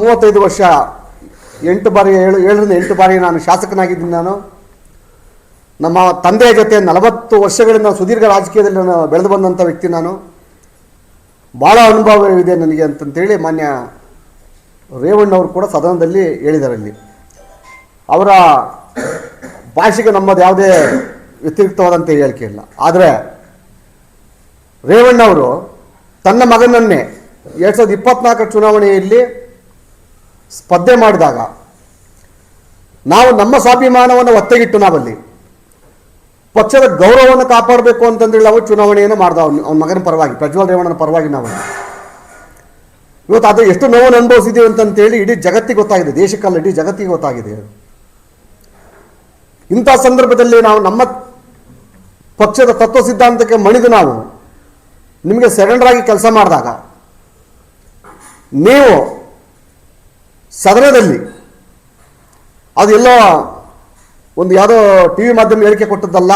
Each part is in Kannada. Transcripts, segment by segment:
ಮೂವತ್ತೈದು ವರ್ಷ, ಎಂಟು ಬಾರಿ ಏಳು, ಏಳರಿಂದ ಎಂಟು ಬಾರಿ ನಾನು ಶಾಸಕನಾಗಿದ್ದೀನಿ ನಾನು. ನಮ್ಮ ತಂದೆಯ ಜೊತೆ ನಲವತ್ತು ವರ್ಷಗಳಿಂದ ಸುದೀರ್ಘ ರಾಜಕೀಯದಲ್ಲಿ ನಾನು ಬೆಳೆದು ಬಂದಂಥ ವ್ಯಕ್ತಿ ನಾನು. ಭಾಳ ಅನುಭವವಿದೆ ನನಗೆ ಅಂತಂತೇಳಿ ಮಾನ್ಯ ರೇವಣ್ಣವರು ಕೂಡ ಸದನದಲ್ಲಿ ಹೇಳಿದ್ದಾರೆ ಅಲ್ಲಿ ಅವರ ಭಾಷೆಗೆ ನಮ್ಮದು ಯಾವುದೇ ವ್ಯತಿರಿಕ್ತವಾದಂಥ ಹೇಳಿಕೆ ಇಲ್ಲ. ಆದರೆ ರೇವಣ್ಣವರು ತನ್ನ ಮಗನನ್ನೇ ಎರಡು ಸಾವಿರದ ಇಪ್ಪತ್ನಾಲ್ಕರ ಚುನಾವಣೆಯಲ್ಲಿ ಸ್ಪರ್ಧೆ ಮಾಡಿದಾಗ ನಾವು ನಮ್ಮ ಸ್ವಾಭಿಮಾನವನ್ನು ಒತ್ತೆಗಿಟ್ಟು ನಾವಲ್ಲಿ ಪಕ್ಷದ ಗೌರವವನ್ನು ಕಾಪಾಡಬೇಕು ಅಂತಂದೇಳಿ ನಾವು ಚುನಾವಣೆಯನ್ನು ಮಾಡ್ದ ಅವನು ಮಗನ ಪರವಾಗಿ, ಪ್ರಜ್ವಲ್ ರೇವಣ್ಣನ ಪರವಾಗಿ ನಾವು. ಇವತ್ತು ಅದು ಎಷ್ಟು ನೋವನ್ನು ಅನುಭವಿಸಿದ್ದೀವಿ ಅಂತಂತೇಳಿ ಇಡೀ ಜಗತ್ತಿಗೆ ಗೊತ್ತಾಗಿದೆ, ದೇಶಕ್ಕಲ್ಲ, ಇಡೀ ಜಗತ್ತಿಗೆ ಗೊತ್ತಾಗಿದೆ. ಇಂಥ ಸಂದರ್ಭದಲ್ಲಿ ನಾವು ನಮ್ಮ ಪಕ್ಷದ ತತ್ವ ಸಿದ್ಧಾಂತಕ್ಕೆ ಮಣಿದು ನಾವು ನಿಮಗೆ ಸರೆಂಡರ್ ಆಗಿ ಕೆಲಸ ಮಾಡಿದಾಗ ನೀವು ಸದನದಲ್ಲಿ ಅದೆಲ್ಲೋ ಒಂದು ಯಾವುದೋ ಟಿ ವಿ ಮಾಧ್ಯಮ ಹೇಳಿಕೆ ಕೊಟ್ಟದ್ದಲ್ಲ,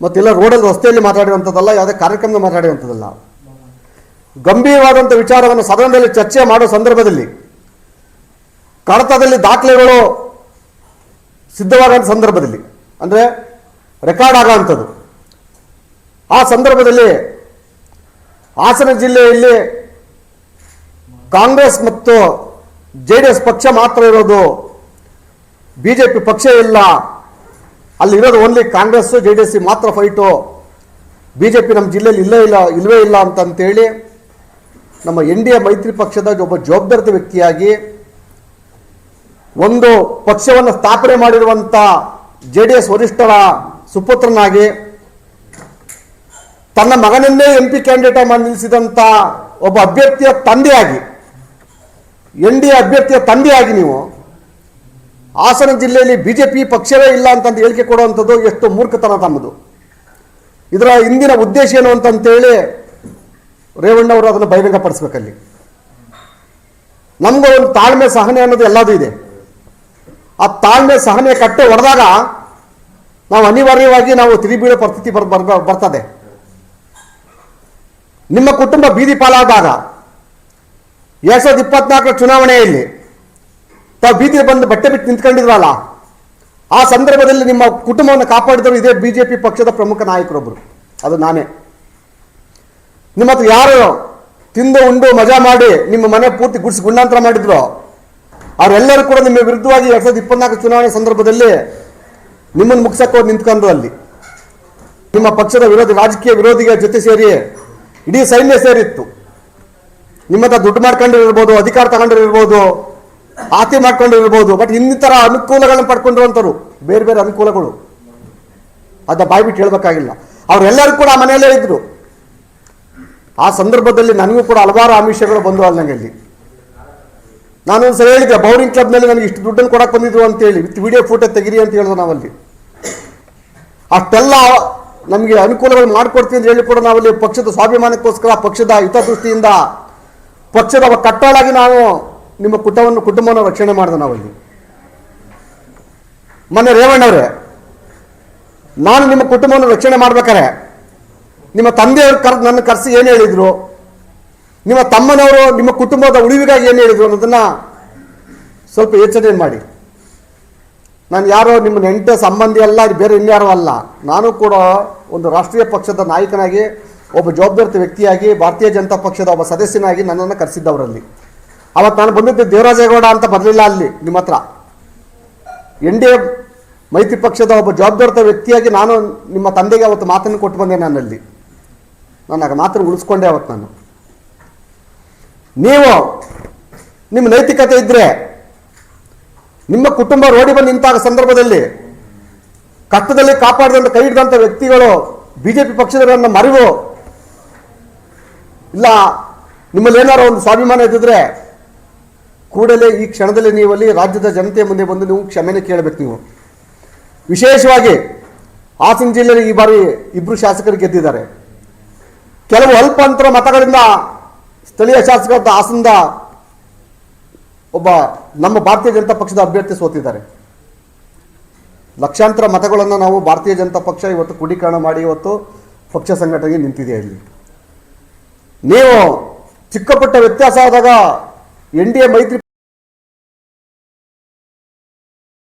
ಮತ್ತೆಲ್ಲ ರೋಡಲ್ಲಿ ರಸ್ತೆಯಲ್ಲಿ ಮಾತಾಡಿರುವಂಥದ್ದಲ್ಲ, ಯಾವುದೇ ಕಾರ್ಯಕ್ರಮದ ಮಾತಾಡಿರುವಂಥದ್ದಲ್ಲ. ಗಂಭೀರವಾದಂಥ ವಿಚಾರವನ್ನು ಸದನದಲ್ಲಿ ಚರ್ಚೆ ಮಾಡೋ ಸಂದರ್ಭದಲ್ಲಿ ಕಡತದಲ್ಲಿ ದಾಖಲೆಗಳು ಸಿದ್ಧವಾದಂಥ ಸಂದರ್ಭದಲ್ಲಿ, ಅಂದರೆ ರೆಕಾರ್ಡ್ ಆಗೋವಂಥದ್ದು ಆ ಸಂದರ್ಭದಲ್ಲಿ ಹಾಸನ ಜಿಲ್ಲೆಯಲ್ಲಿ ಕಾಂಗ್ರೆಸ್ ಮತ್ತು ಜೆ ಡಿ ಎಸ್ ಪಕ್ಷ ಮಾತ್ರ ಇರೋದು ಬಿ ಜೆ ಪಿ ಪಕ್ಷ ಇಲ್ಲ. ಅಲ್ಲಿರೋದು only Congress J D S ಮಾತ್ರ ಫೈಟು ಬಿ ಜೆ ಪಿ ನಮ್ಮ ಜಿಲ್ಲೆಯಲ್ಲಿ ಇಲ್ಲೇ ಇಲ್ಲ ಇಲ್ಲವೇ ಇಲ್ಲ ಅಂತಂತೇಳಿ ನಮ್ಮ ಎನ್ ಡಿ ಎ ಮೈತ್ರಿ ಪಕ್ಷದ ಒಬ್ಬ ಜವಾಬ್ದಾರಿತ ವ್ಯಕ್ತಿಯಾಗಿ ಒಂದು ಪಕ್ಷವನ್ನು ಸ್ಥಾಪನೆ ಮಾಡಿರುವಂಥ ಜೆ ಡಿ ಎಸ್ ವರಿಷ್ಠರ ಸುಪುತ್ರನಾಗಿ ತನ್ನ ಮಗನನ್ನೇ ಎಂ ಪಿ ಕ್ಯಾಂಡಿಡೇಟ್ ಮಾಡಿ ನಿಲ್ಲಿಸಿದಂಥ ಒಬ್ಬ ಅಭ್ಯರ್ಥಿಯ ತಂದೆಯಾಗಿ ಎನ್ ಡಿ ಎ ಅಭ್ಯರ್ಥಿಯ ತಂದೆಯಾಗಿ ನೀವು ಹಾಸನ ಜಿಲ್ಲೆಯಲ್ಲಿ ಬಿಜೆಪಿ ಪಕ್ಷವೇ ಇಲ್ಲ ಅಂತಂದು ಹೇಳಿಕೆ ಕೊಡುವಂಥದ್ದು ಎಷ್ಟು ಮೂರ್ಖತನ ತಮ್ಮದು. ಇದರ ಹಿಂದಿನ ಉದ್ದೇಶ ಏನು ಅಂತಂತೇಳಿ ರೇವಣ್ಣವರು ಅದನ್ನು ಬಹಿರಂಗಪಡಿಸ್ಬೇಕಲ್ಲಿ. ನಮ್ಗೆ ಒಂದು ತಾಳ್ಮೆ ಸಹನೆ ಅನ್ನೋದು ಎಲ್ಲದೂ ಇದೆ. ಆ ತಾಳ್ಮೆ ಸಹನೆ ಕಟ್ಟೆ ಹೊಡೆದಾಗ ನಾವು ಅನಿವಾರ್ಯವಾಗಿ ನಾವು ತಿರುಬೀಳೋ ಪರಿಸ್ಥಿತಿ ಬರ್ ಬರ್- ಬರ್ತದೆ. ನಿಮ್ಮ ಕುಟುಂಬ ಬೀದಿ ಪಾಲಾದಾಗ ಎರಡ್ ಸಾವಿರದ ಇಪ್ಪತ್ನಾಲ್ಕರ ಚುನಾವಣೆಯಲ್ಲಿ ತಾವು ಬೀದಿಗೆ ಬಂದು ಬಟ್ಟೆ ಬಿಟ್ಟು ನಿಂತ್ಕೊಂಡಿದ್ರಲ್ಲ ಆ ಸಂದರ್ಭದಲ್ಲಿ ನಿಮ್ಮ ಕುಟುಂಬವನ್ನು ಕಾಪಾಡಿದವರು ಇದೇ ಬಿಜೆಪಿ ಪಕ್ಷದ ಪ್ರಮುಖ ನಾಯಕರೊಬ್ಬರು ಅದು ನಾನೇ. ನಿಮ್ಮ ಹತ್ರ ಯಾರು ತಿಂದು, ಉಂಡು, ಮಜಾ ಮಾಡಿ ನಿಮ್ಮ ಮನೆ ಪೂರ್ತಿ ಗುಡಿಸಿ ಗುಂಡಾಂತರ ಮಾಡಿದ್ರು, ಅವರೆಲ್ಲರೂ ಕೂಡ ನಿಮ್ಮ ವಿರುದ್ಧವಾಗಿ ಎರಡ್ ಸಾವಿರದ ಇಪ್ಪತ್ನಾಲ್ಕು ಚುನಾವಣೆ ಸಂದರ್ಭದಲ್ಲಿ ನಿಮ್ಮನ್ನು ಮುಗಿಸಕ್ಕೆ ಹೋಗಿ ನಿಂತ್ಕೊಂಡ್ರು ಅಲ್ಲಿ. ನಿಮ್ಮ ಪಕ್ಷದ ವಿರೋಧಿ, ರಾಜಕೀಯ ವಿರೋಧಿಗಳ ಜೊತೆ ಸೇರಿ, ಇಡೀ ಸೈನ್ಯ ಸೇರಿತ್ತು. ನಿಮ್ಮ ಹತ್ರ ದುಡ್ಡು ಮಾಡ್ಕೊಂಡಿರ್ಬೋದು, ಅಧಿಕಾರ ತಗೊಂಡಿರ್ಬೋದು, ಆಸ್ತಿ ಮಾಡ್ಕೊಂಡಿರ್ಬೋದು ಬಟ್ ಇನ್ನಿತರ ಅನುಕೂಲಗಳನ್ನು ಪಡ್ಕೊಂಡಿರುವಂಥವ್ರು, ಬೇರೆ ಬೇರೆ ಅನುಕೂಲಗಳು. ಅದ ಬಾಯ್ಬಿಟ್ಟು ಹೇಳ್ಬೇಕಾಗಿಲ್ಲ. ಅವರೆಲ್ಲರೂ ಕೂಡ ಆ ಮನೆಯಲ್ಲೇ ಇದ್ರು. ಆ ಸಂದರ್ಭದಲ್ಲಿ ನನಗೂ ಕೂಡ ಹಲವಾರು ಆಮಿಷಗಳು ಬಂದು ಅಲ್ಲಿ ಅಲ್ಲಿ. ನಾನು ಸರಿ ಹೇಳಿದ್ದೆ ಬೌರಿಂಗ್ ಕ್ಲಬ್ನಲ್ಲಿ ನನಗೆ ಇಷ್ಟು ದುಡ್ಡನ್ನು ಕೊಡಕ್ಕೆ ಬಂದಿದ್ರು ಅಂತೇಳಿ, ವಿತ್ ವಿಡಿಯೋ ಫೋಟೋ ತೆಗಿರಿ ಅಂತ ಹೇಳಿದ್ರು ನಾವಲ್ಲಿ. ಅಷ್ಟೆಲ್ಲ ನಮಗೆ ಅನುಕೂಲಗಳು ಮಾಡಿಕೊಡ್ತೀವಿ ಅಂತ ಹೇಳಿ ಕೂಡ ನಾವಲ್ಲಿ ಪಕ್ಷದ ಸ್ವಾಭಿಮಾನಕ್ಕೋಸ್ಕರ, ಪಕ್ಷದ ಹಿತದೃಷ್ಟಿಯಿಂದ ಪಕ್ಷದ ಕಟ್ಟಾಳಾಗಿ ನಾವು ನಿಮ್ಮ ಕುಟುಂಬವನ್ನು ಕುಟುಂಬವನ್ನು ರಕ್ಷಣೆ ಮಾಡಿದೆ ನಾವಲ್ಲಿ. ಮೊನ್ನೆ ರೇವಣ್ಣವ್ರೆ ನಾನು ನಿಮ್ಮ ಕುಟುಂಬವನ್ನು ರಕ್ಷಣೆ ಮಾಡ್ಬೇಕಾರೆ ನಿಮ್ಮ ತಂದೆಯವರು ಕರ್, ನನ್ನ ಕರೆಸಿ ಏನು ಹೇಳಿದ್ರು? ನಿಮ್ಮ ತಮ್ಮನವರು ನಿಮ್ಮ ಕುಟುಂಬದ ಉಳಿವಿಗಾಗಿ ಏನು ಹೇಳಿದ್ರು ಅನ್ನೋದನ್ನ ಸ್ವಲ್ಪ ಯೋಚನೆ ಮಾಡಿ. ನಾನು ಯಾರೋ ನಿಮ್ಮ ನೆಂಟ ಸಂಬಂಧಿ ಅಲ್ಲ ಬೇರೆ ಇನ್ಯಾರೋ ಅಲ್ಲ, ನಾನು ಕೂಡ ಒಂದು ರಾಷ್ಟ್ರೀಯ ಪಕ್ಷದ ನಾಯಕನಾಗಿ ಒಬ್ಬ ಜವಾಬ್ದಾರಿತ ವ್ಯಕ್ತಿಯಾಗಿ ಭಾರತೀಯ ಜನತಾ ಪಕ್ಷದ ಒಬ್ಬ ಸದಸ್ಯನಾಗಿ ನನ್ನನ್ನು ಕರೆಸಿದ್ದವರಲ್ಲಿ. ಅವತ್ತು ನಾನು ಬಂದಿದ್ದೆ ದೇವರಾಜೇಗೌಡ ಅಂತ ಬರಲಿಲ್ಲ ಅಲ್ಲಿ, ನಿಮ್ಮ ಹತ್ರ. ಎನ್ ಡಿ ಎ ಮೈತ್ರಿ ಪಕ್ಷದ ಒಬ್ಬ ಜವಾಬ್ದಾರಿತ ವ್ಯಕ್ತಿಯಾಗಿ ನಾನು ನಿಮ್ಮ ತಂದೆಗೆ ಅವತ್ತು ಮಾತನ್ನು ಕೊಟ್ಟು ಬಂದೆ ನಾನಲ್ಲಿ. ನಾನು ಆಗ ಮಾತನ್ನು ಉಳಿಸ್ಕೊಂಡೆ ಅವತ್ತು ನಾನು. ನೀವು ನಿಮ್ಮ ನೈತಿಕತೆ ಇದ್ದರೆ ನಿಮ್ಮ ಕುಟುಂಬ ರೋಡಿ ಬಂದು ನಿಂತಾಗ ಸಂದರ್ಭದಲ್ಲಿ, ಕಷ್ಟದಲ್ಲಿ ಕಾಪಾಡಿದಂಥ ಕೈ ಹಿಡಿದಂಥ ವ್ಯಕ್ತಿಗಳು ಬಿಜೆಪಿ ಪಕ್ಷದವರನ್ನ ಮರಿವು ಇಲ್ಲ, ನಿಮ್ಮಲ್ಲಿ ಏನಾರು ಒಂದು ಸ್ವಾಭಿಮಾನ ಇದ್ದಿದ್ರೆ ಕೂಡಲೇ ಈ ಕ್ಷಣದಲ್ಲಿ ನೀವಲ್ಲಿ ರಾಜ್ಯದ ಜನತೆ ಮುಂದೆ ಬಂದು ನೀವು ಕ್ಷಮೆನೇ ಕೇಳಬೇಕು ನೀವು. ವಿಶೇಷವಾಗಿ ಹಾಸನ ಜಿಲ್ಲೆಯಲ್ಲಿ ಈ ಬಾರಿ ಇಬ್ಬರು ಶಾಸಕರು ಗೆದ್ದಿದ್ದಾರೆ. ಕೆಲವು ಅಲ್ಪ ಅಂತರ ಮತಗಳಿಂದ ಸ್ಥಳೀಯ ಶಾಸಕರ ಹಾಸನದ ಒಬ್ಬ ನಮ್ಮ ಭಾರತೀಯ ಜನತಾ ಪಕ್ಷದ ಅಭ್ಯರ್ಥಿ ಸೋತಿದ್ದಾರೆ. ಲಕ್ಷಾಂತರ ಮತಗಳನ್ನು ನಾವು ಭಾರತೀಯ ಜನತಾ ಪಕ್ಷ ಇವತ್ತು ಕ್ರೋಢೀಕರಣ ಮಾಡಿ ಇವತ್ತು ಪಕ್ಷ ಸಂಘಟನೆಗೆ ನಿಂತಿದೆ ಇಲ್ಲಿ. ನೀವು ಚಿಕ್ಕ ಪುಟ್ಟ ವ್ಯತ್ಯಾಸ ಆದಾಗ ಎನ್ ಡಿ ಎ ಮೈತ್ರಿ